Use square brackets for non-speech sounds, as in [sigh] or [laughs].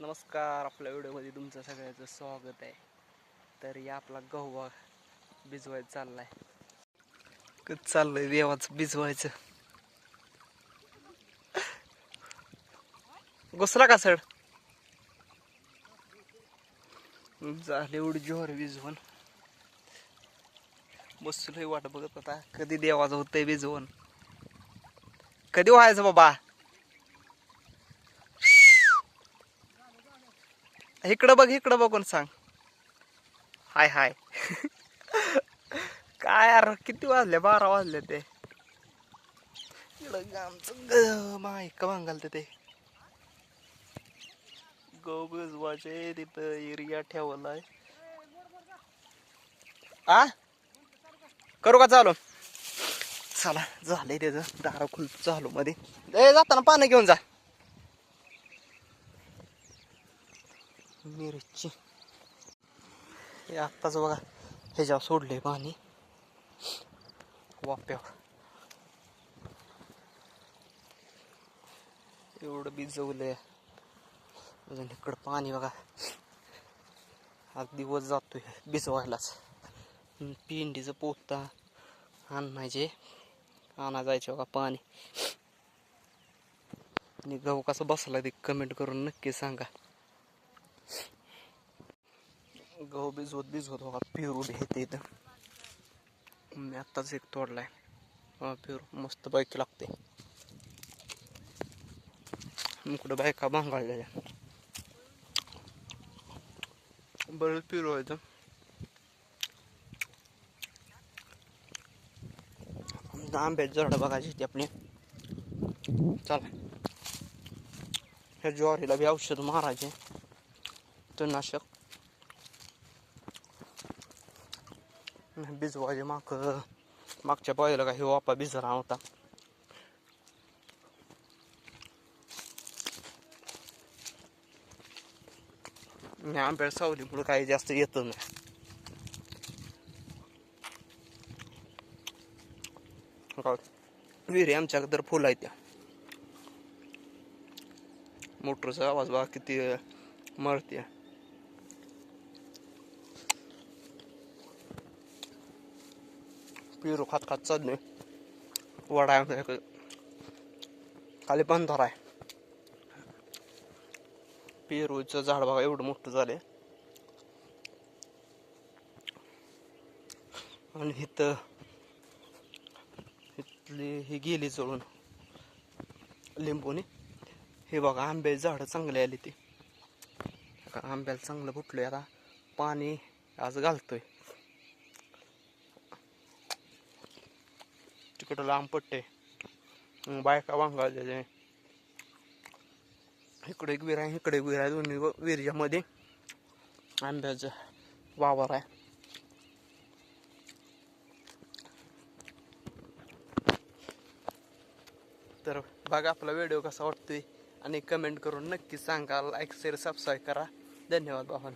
नमस्कार आपल्या व्हिडिओमध्ये तुमचं सगळ्याचं स्वागत आहे. तर या आपला गहू भिजवायचं चाललाय. कच चाललंय देवाचं भिजवायचं? घुसला का सड झाले एवढी जोर भिजवून. बसलोय वाट बघत आता कधी देवाचं होतंय भिजवून? कधी व्हायचं बाबा? इकडं बघ इकडं बघून सांग. हाय हाय. [laughs] काय यार किती वाजले? बारा वाजले ते. इकडं आमचं ग मायक भांगालते ते. गो तिथं एरिया ठेवलाय. आ? करू का चालू? चला झालंय त्याचं दारा खुल चालू मध्ये ए जाताना पाणी घेऊन जा. मिरची. हे आत्ताच बघा ह्याच्यावर सोडले पाणी. वाप्यावर. एवढं भिजवलंय. अजून इकडं पाणी बघा. आज दिवस जातोय भिजवायलाच. पिंडीचं पोता आणायचे. आणा जायचे बघा पाणी. आणि गहू कसं बसला ते कमेंट करून नक्की सांगा. गहू भिजवत भिजवत बघा पेरू भेटते इथं. मी आत्ताच एक तोडलाय. हा पेरू मस्त बायक लागते. इकडं बायका भांगाळलेल्या बरेच पेरू आहेत आंब्याची झाडं बघायची ती आपली. चला. ह्या ज्वारीला बी औषध मारायचे. तणनाशक. भिजवायचे माग मागच्या पाहिलं का हे वापा भिजला होता. मी आंब्याला सावलीमुळे काही जास्त येत नाही. हो, विहिरी आमच्याकडे तर फुल आहे त्या. मोटरचा आवाज बघा किती मळते पेरू खात खात चाललोय वडा आहे आमच्याकडे. खाली बंधारा आहे पेरूचं झाड बघा एवढं मोठं झालंय आणि इथं इथली ही गेली चढून लिंबूने हे बघा आंब्याची झाडं चांगली आली ती का आंब्याला चांगलं फुटलंय आता पाणी आज घालतोय इकडं लांब पट्टे बायका वांगाळलेले इकडे एक विहीर आहे इकडे एक विहीर आहे दोन्ही विहिरीच्यामध्ये आंब्याचा वावर आहे. तर बघा आपला व्हिडिओ कसा वाटतोय आणि कमेंट करून नक्की सांगा. लाईक शेअर सबस्क्राईब करा. धन्यवाद बाबा